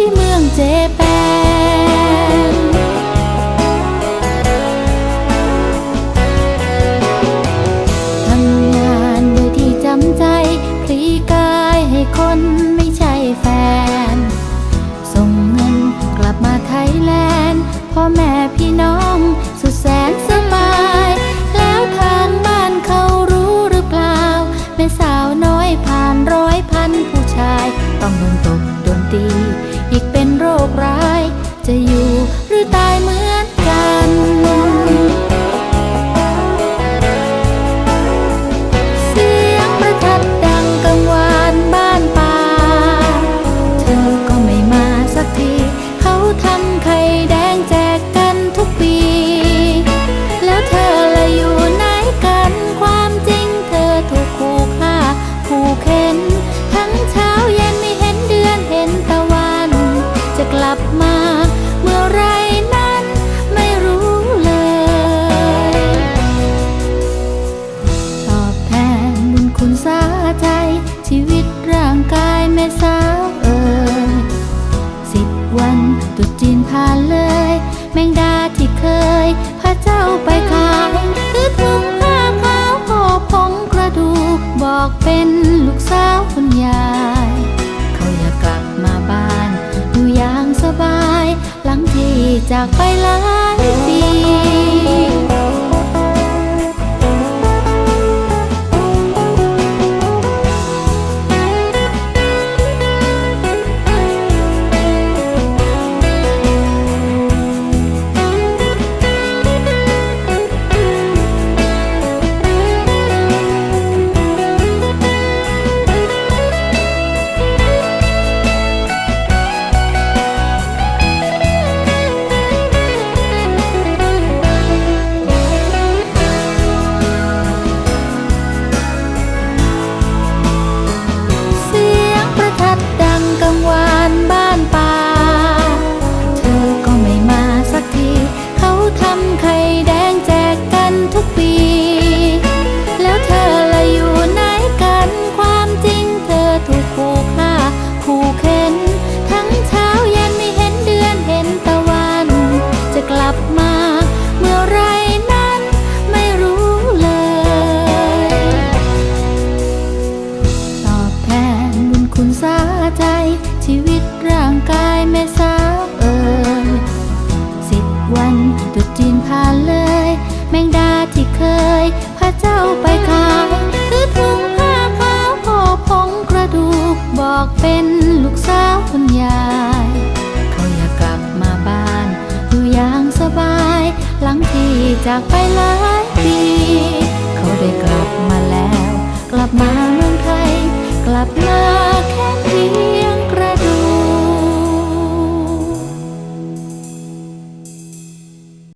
ที่เมืองเจแปนทำงานโดยที่จำใจ พลีกายให้คนไม่ใช่แฟน ส่งเงินกลับมาไทยแลนด์พ่อแม่พี่น้องสุดแสน ตายเมื่อ ไปขายคือถุงผ้าขาวหอบผงกระดูก บอกเป็นลูกสาวคุณยาย เขาอยากกลับมาบ้าน อยู่อย่างสบาย หลังที่จากไป จากไปหลายปี เขาได้กลับมาแล้ว กลับมาเมืองไทย กลับมา